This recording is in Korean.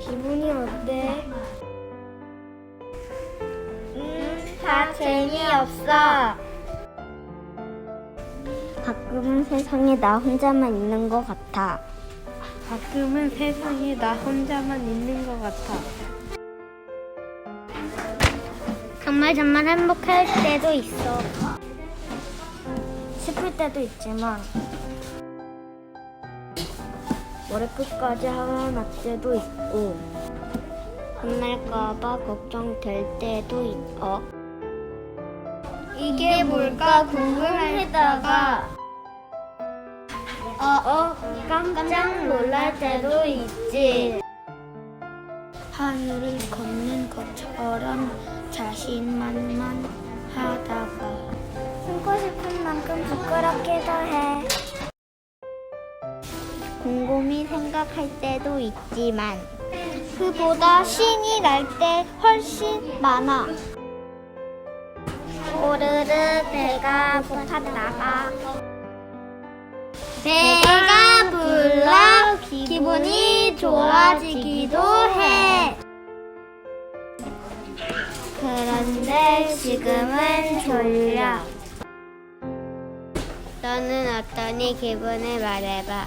기분이 어때? 음, 다 재미없어. 가끔은 세상에 나 혼자만 있는 것 같아. 가끔은 세상에 나 혼자만 있는 것 같아. 정말 정말 행복할 때도 있어. 슬플 때도 있지만 머리끝까지 때도 있고 혼날까봐 걱정될 때도 있어. 이게 뭘까 궁금했다가 어, 어 깜짝 놀랄 때도 있지. 하늘을 걷는 것처럼 자신만만 하다가 숨고 싶은 만큼 부끄럽기도 해. 곰곰이 생각할 때도 있지만 그보다 신이 날 때 훨씬 많아. 오르르 배가 고팠다가 배가 불러 기분이 좋아지기도 해. 그런데 지금은 졸려. 너는 어떠니 기분을 말해봐.